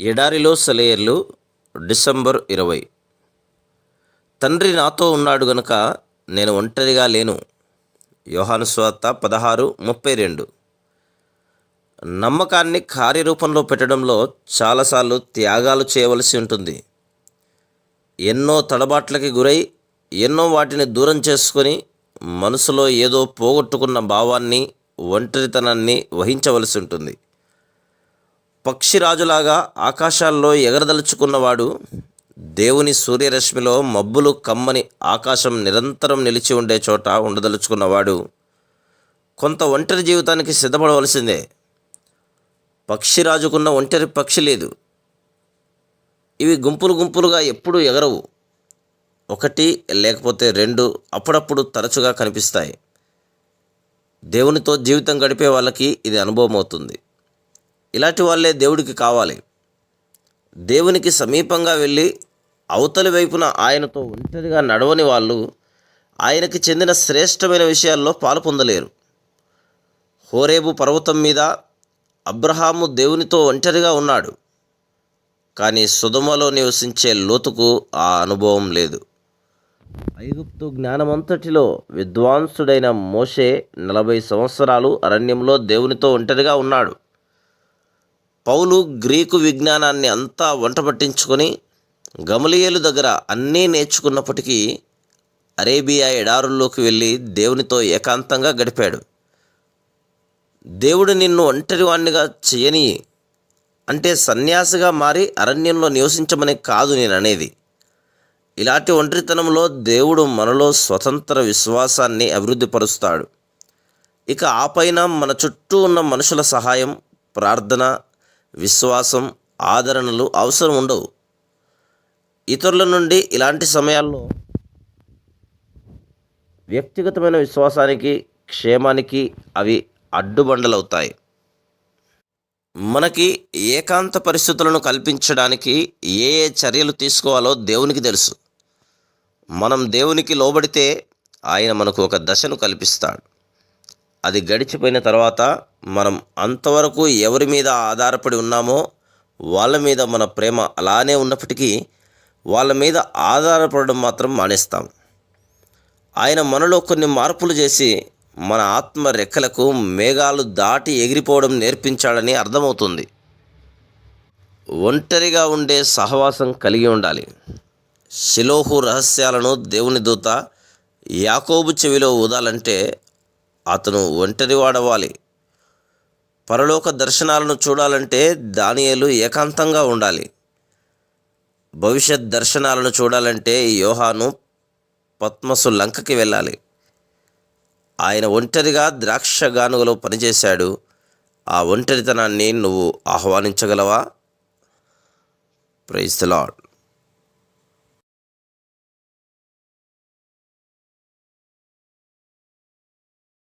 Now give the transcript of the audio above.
ఎడారిలో సెలయర్లు డిసెంబర్ ఇరవై. తండ్రి నాతో ఉన్నాడు గనుక నేను ఒంటరిగా లేను. యోహాను స్వార్త పదహారు ముప్పై రెండు. నమ్మకాన్ని కార్యరూపంలో పెట్టడంలో చాలాసార్లు త్యాగాలు చేయవలసి ఉంటుంది. ఎన్నో తడబాట్లకి గురై ఎన్నో వాటిని దూరం చేసుకొని మనసులో ఏదో పోగొట్టుకున్న భావాన్ని ఒంటరితనాన్ని వహించవలసి ఉంటుంది. పక్షిరాజులాగా ఆకాశాల్లో ఎగరదలుచుకున్నవాడు దేవుని సూర్యరశ్మిలో మబ్బులు కమ్మని ఆకాశం నిరంతరం నిలిచి ఉండే చోట ఉండదలుచుకున్నవాడు. కొంత ఒంటరి జీవితానికి సిద్ధపడవలసిందే. పక్షిరాజుకున్న ఒంటరి పక్షి లేదు. ఇవి గుంపులు గుంపులుగా ఎప్పుడూ ఎగరవు. ఒకటి లేకపోతే రెండు అప్పుడప్పుడు తరచుగా కనిపిస్తాయి. దేవునితో జీవితం గడిపే వాళ్ళకి ఇది అనుభవం అవుతుంది ఇలాంటి వాళ్ళే దేవుడికి కావాలి. దేవునికి సమీపంగా వెళ్ళి అవతలి వైపున ఆయనతో ఒంటరిగా నడవని వాళ్ళు ఆయనకి చెందిన శ్రేష్టమైన విషయాల్లో పాలు పొందలేరు. హోరేబు పర్వతం మీద అబ్రహాము దేవునితో ఒంటరిగా ఉన్నాడు. కానీ సుధమలో నివసించే లోతుకు ఆ అనుభవం లేదు. ఐగుప్తు జ్ఞానమంతటిలో విద్వాంసుడైన మోషే నలభై సంవత్సరాలు అరణ్యంలో దేవునితో ఒంటరిగా ఉన్నాడు. పౌలు గ్రీకు విజ్ఞానాన్ని అంతా వంట పట్టించుకొని గమలియలు దగ్గర అన్నీ నేర్చుకున్నప్పటికీ అరేబియా ఎడారుల్లోకి వెళ్ళి దేవునితో ఏకాంతంగా గడిపాడు. దేవుడు నిన్ను ఒంటరివాణ్ణిగా చేయని అంటే సన్యాసిగా మారి అరణ్యంలో నివసించమని కాదు నేను అనేది. ఇలాంటి ఒంటరితనంలో దేవుడు మనలో స్వతంత్ర విశ్వాసాన్ని అభివృద్ధిపరుస్తాడు. ఇక ఆపైన మన చుట్టూ ఉన్న మనుషుల సహాయం ప్రార్థన విశ్వాసం ఆదరణలు అవసరం ఉండవు. ఇతరుల నుండి ఇలాంటి సమయాల్లో వ్యక్తిగతమైన విశ్వాసానికి క్షేమానికి అవి అడ్డుబండలవుతాయి. మనకి ఏకాంత పరిస్థితులను కల్పించడానికి ఏ ఏ చర్యలు తీసుకోవాలో దేవునికి తెలుసు. మనం దేవునికి లోబడితే ఆయన మనకు ఒక దశను కల్పిస్తాడు. అది గడిచిపోయిన తర్వాత మనం అంతవరకు ఎవరి మీద ఆధారపడి ఉన్నామో వాళ్ళ మీద మన ప్రేమ అలానే ఉన్నప్పటికీ వాళ్ళ మీద ఆధారపడడం మాత్రం మానేస్తాం. ఆయన మనలో కొన్ని మార్పులు చేసి మన ఆత్మ రెక్కలకు మేఘాలు దాటి ఎగిరిపోవడం నేర్పించాడని అర్థమవుతుంది. ఒంటరిగా ఉండే సహవాసం కలిగి ఉండాలి. శిలోహు రహస్యాలను దేవుని దూత యాకోబు చెవిలో ఊదాలంటే అతను ఒంటరి వాడవాలి పరలోక దర్శనాలను చూడాలంటే దానియలు ఏకాంతంగా ఉండాలి. భవిష్యత్ దర్శనాలను చూడాలంటే యోహాను పద్మసు లంకకి వెళ్ళాలి. ఆయన ఒంటరిగా ద్రాక్ష గానుగలో పనిచేశాడు. ఆ ఒంటరితనాన్ని నువ్వు ఆహ్వానించగలవా? Praise the lord